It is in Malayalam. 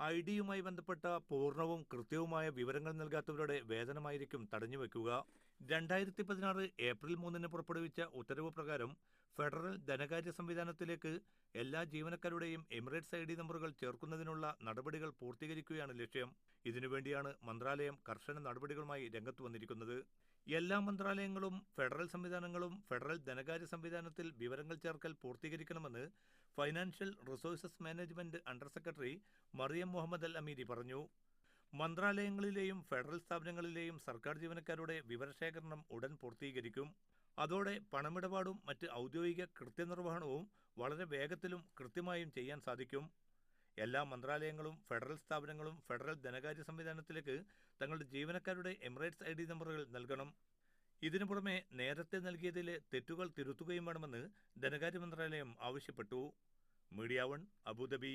ഐ ഡിയുമായി ബന്ധപ്പെട്ട പൂർണവും കൃത്യവുമായ വിവരങ്ങൾ നൽകാത്തവരുടെ വേതനമായിരിക്കും തടഞ്ഞുവെക്കുക. രണ്ടായിരത്തി പതിനാറ് ഏപ്രിൽ മൂന്നിന് പുറപ്പെടുവിച്ച ഉത്തരവ് പ്രകാരം ഫെഡറൽ ധനകാര്യ സംവിധാനത്തിലേക്ക് എല്ലാ ജീവനക്കാരുടെയും എമിറേറ്റ്സ് ഐ ഡി നമ്പറുകൾ ചേർക്കുന്നതിനുള്ള നടപടികൾ പൂർത്തീകരിക്കുകയാണ് ലക്ഷ്യം. ഇതിനുവേണ്ടിയാണ് മന്ത്രാലയം കർശന നടപടികളുമായി രംഗത്ത് വന്നിരിക്കുന്നത്. എല്ലാ മന്ത്രാലയങ്ങളും ഫെഡറൽ സംവിധാനങ്ങളും ഫെഡറൽ ധനകാര്യ സംവിധാനത്തിൽ വിവരങ്ങൾ ചേർക്കൽ പൂർത്തീകരിക്കണമെന്ന് financial resources management under secretary Mariam Muhammad Al Amiri പറഞ്ഞു. മന്ത്രാലയങ്ങളിലെയും ഫെഡറൽ സ്ഥാപനങ്ങളിലെയും സർക്കാർ ജീവനക്കാരുടെ വിവരശേഖരണം ഉടൻ പൂർത്തീകരിക്കും. അതോടെ പണമിടപാടും മറ്റ് ഔദ്യോഗിക കൃത്യനിർവഹണവും വളരെ വേഗത്തിലും കൃത്യമായും ചെയ്യാൻ സാധിക്കും. എല്ലാ മന്ത്രാലയങ്ങളും ഫെഡറൽ സ്ഥാപനങ്ങളും ഫെഡറൽ ധനകാര്യ സംവിധാനത്തിലേക്ക് തങ്ങളുടെ ജീവനക്കാരുടെ എമിറേറ്റ്സ് ഐ ഡി നമ്പറുകൾ നൽകണം. ഇതിനു പുറമെ നേരത്തെ നൽകിയതിലെ തെറ്റുകൾ തിരുത്തുകയും വേണമെന്ന് ധനകാര്യ മന്ത്രാലയം ആവശ്യപ്പെട്ടു. मीडियावन अबुधाबी